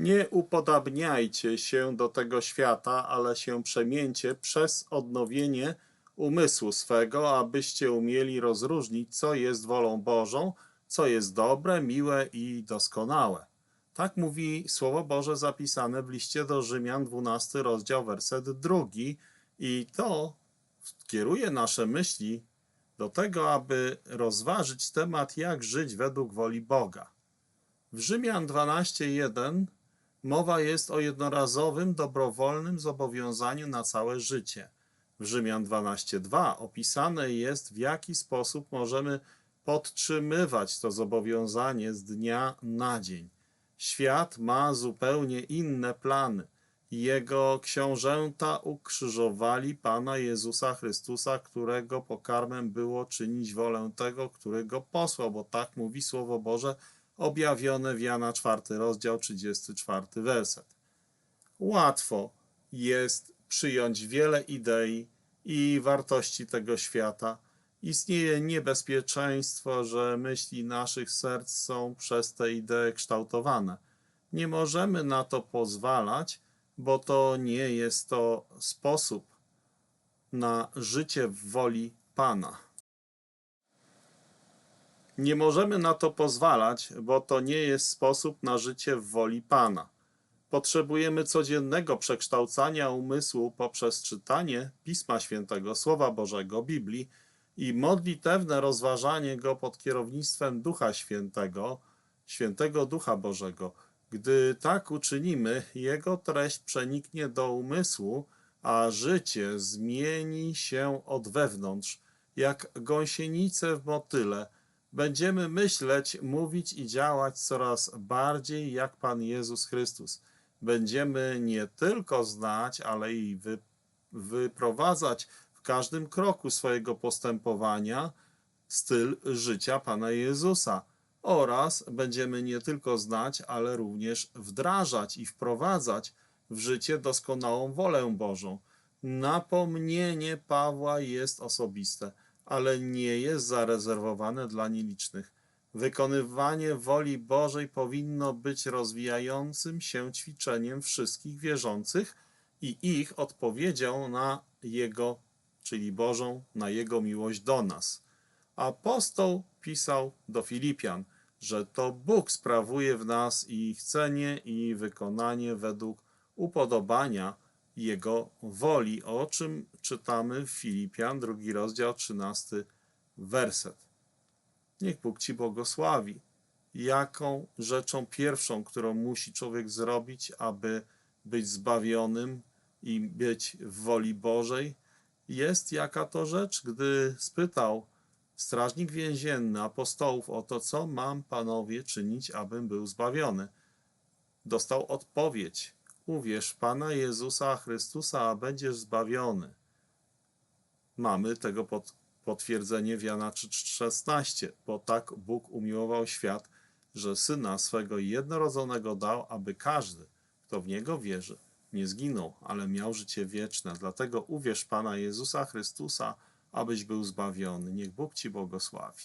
Nie upodabniajcie się do tego świata, ale się przemieńcie przez odnowienie umysłu swego, abyście umieli rozróżnić, co jest wolą Bożą, co jest dobre, miłe i doskonałe. Tak mówi Słowo Boże zapisane w liście do Rzymian, 12 rozdział, werset drugi i to kieruje nasze myśli do tego, aby rozważyć temat, jak żyć według woli Boga. W Rzymian 12:1 mowa jest o jednorazowym, dobrowolnym zobowiązaniu na całe życie. W Rzymian 12:2 opisane jest, w jaki sposób możemy podtrzymywać to zobowiązanie z dnia na dzień. Świat ma zupełnie inne plany. Jego książęta ukrzyżowali Pana Jezusa Chrystusa, którego pokarmem było czynić wolę tego, który go posłał, bo tak mówi Słowo Boże objawione w Jana 4 rozdział 34 werset. Łatwo jest przyjąć wiele idei i wartości tego świata. Istnieje niebezpieczeństwo, że myśli naszych serc są przez te idee kształtowane. Nie możemy na to pozwalać, bo to nie jest to sposób na życie w woli Pana. Nie możemy na to pozwalać, bo to nie jest sposób na życie w woli Pana. Potrzebujemy codziennego przekształcania umysłu poprzez czytanie Pisma Świętego, Słowa Bożego, Biblii i modlitewne rozważanie go pod kierownictwem Ducha Świętego, Świętego Ducha Bożego. Gdy tak uczynimy, jego treść przeniknie do umysłu, a życie zmieni się od wewnątrz, jak gąsienice w motyle. Będziemy myśleć, mówić i działać coraz bardziej jak Pan Jezus Chrystus. Będziemy nie tylko znać, ale i wy, wyprowadzać w każdym kroku swojego postępowania styl życia Pana Jezusa oraz będziemy nie tylko znać, ale również wdrażać i wprowadzać w życie doskonałą wolę Bożą. Napomnienie Pawła jest osobiste, ale nie jest zarezerwowane dla nielicznych. Wykonywanie woli Bożej powinno być rozwijającym się ćwiczeniem wszystkich wierzących i ich odpowiedzią na Jego, czyli Bożą, na Jego miłość do nas. Apostoł pisał do Filipian, że to Bóg sprawuje w nas i chcenie i wykonanie według upodobania Jego woli, o czym czytamy w Filipian, drugi rozdział, 13 werset. Niech Bóg Ci błogosławi. Jaką rzeczą pierwszą, którą musi człowiek zrobić, aby być zbawionym i być w woli Bożej, jest jaka to rzecz, gdy spytał strażnik więzienny apostołów o to, co mam panowie czynić, abym był zbawiony. Dostał odpowiedź: Uwierz Pana Jezusa Chrystusa, a będziesz zbawiony. Mamy tego pod, potwierdzenie w Jana 3,16, bo tak Bóg umiłował świat, że Syna swego jednorodzonego dał, aby każdy, kto w Niego wierzy, nie zginął, ale miał życie wieczne. Dlatego uwierz Pana Jezusa Chrystusa, abyś był zbawiony. Niech Bóg Ci błogosławi.